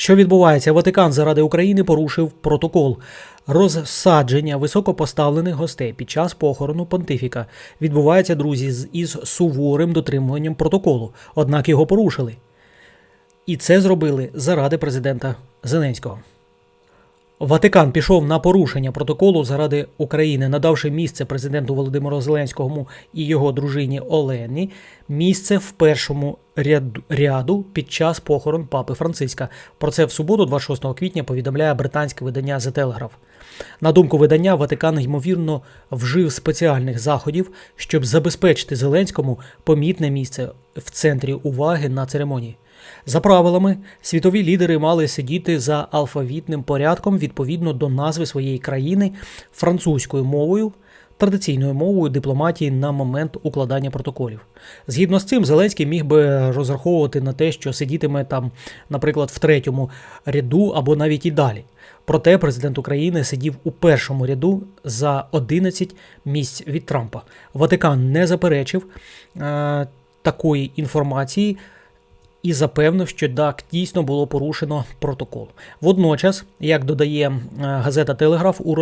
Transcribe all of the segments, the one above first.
Що відбувається? Ватикан заради України порушив протокол. Розсадження високопоставлених гостей під час похорону понтифіка відбувається, друзі, з- із суворим дотримуванням протоколу, однак його порушили. І це зробили заради президента Зеленського. Ватикан пішов на порушення протоколу заради України, надавши місце президенту Володимиру Зеленському і його дружині Олені місце в першому ряду, під час похорон папи Франциска. Про це в суботу, 26 квітня, повідомляє британське видання The Telegraph. На думку видання, Ватикан ймовірно вжив спеціальних заходів, щоб забезпечити Зеленському помітне місце в центрі уваги на церемонії. За правилами, світові лідери мали сидіти за алфавітним порядком відповідно до назви своєї країни французькою мовою, традиційною мовою дипломатії на момент укладання протоколів. Згідно з цим, Зеленський міг би розраховувати на те, що сидітиме там, наприклад, в третьому ряду або навіть і далі. Проте президент України сидів у першому ряду за 11 місць від Трампа. Ватикан не заперечив е, такої інформації і запевнив, що так дійсно було порушено протокол. Водночас, як додає е, газета Телеграф, у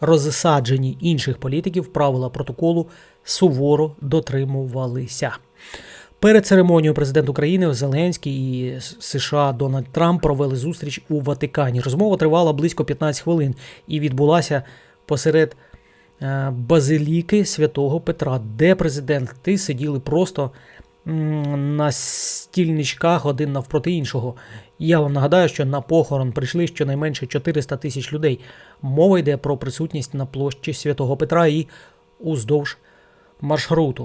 розсадженні інших політиків правила протоколу суворо дотримувалися. Перед церемонією президент України Зеленський і США Дональд Трамп провели зустріч у Ватикані. Розмова тривала близько 15 хвилин і відбулася посеред е, базиліки святого Петра, де президенти сиділи просто на стільничках один навпроти іншого. Я вам нагадаю, що на похорон прийшли щонайменше 400 тисяч людей. Мова йде про присутність на площі святого Петра і уздовж маршруту.